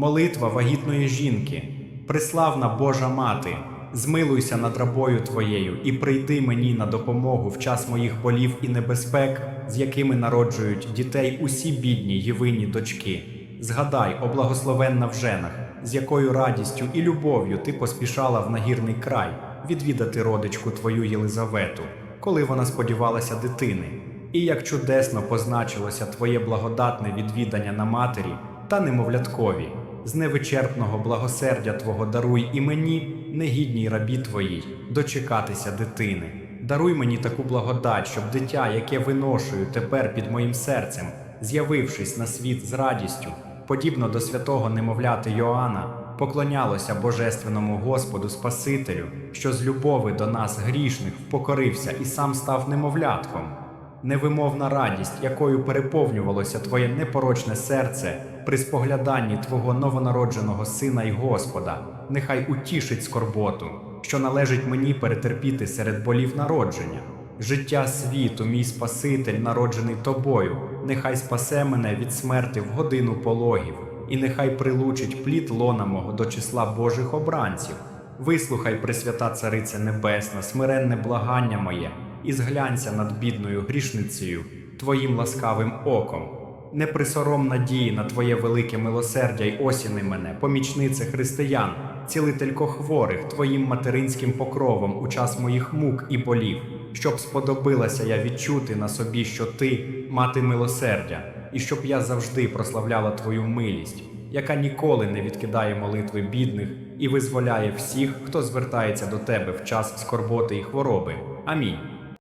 Молитва вагітної жінки, приславна Божа Мати, змилуйся над рабою Твоєю і прийди мені на допомогу в час моїх болів і небезпек, з якими народжують дітей усі бідні євині дочки. Згадай, о благословенна в женах, з якою радістю і любов'ю ти поспішала в нагірний край відвідати родичку твою Єлизавету, коли вона сподівалася дитини. І як чудесно позначилося твоє благодатне відвідання на матері та немовляткові, з невичерпного благосердя Твого даруй і мені, негідній рабі Твоїй, дочекатися дитини. Даруй мені таку благодать, щоб дитя, яке виношую тепер під моїм серцем, з'явившись на світ з радістю, подібно до святого немовляти Йоанна, поклонялося Божественному Господу Спасителю, що з любови до нас грішних впокорився і сам став немовлятком. Невимовна радість, якою переповнювалося твоє непорочне серце при спогляданні твого новонародженого сина й Господа, нехай утішить скорботу, що належить мені перетерпіти серед болів народження. Життя світу, мій Спаситель, народжений тобою, нехай спасе мене від смерти в годину пологів, і нехай прилучить плід лона мого до числа Божих обранців. Вислухай, Пресвята Цариця Небесна, смиренне благання моє, і зглянься над бідною грішницею Твоїм ласкавим оком. Не присором надії на Твоє велике милосердя й осіни мене, помічнице християн, цілителько хворих, Твоїм материнським покровом у час моїх мук і болів, щоб сподобилася я відчути на собі, що Ти мати милосердя, і щоб я завжди прославляла Твою милість, яка ніколи не відкидає молитви бідних і визволяє всіх, хто звертається до Тебе в час скорботи і хвороби. Амінь.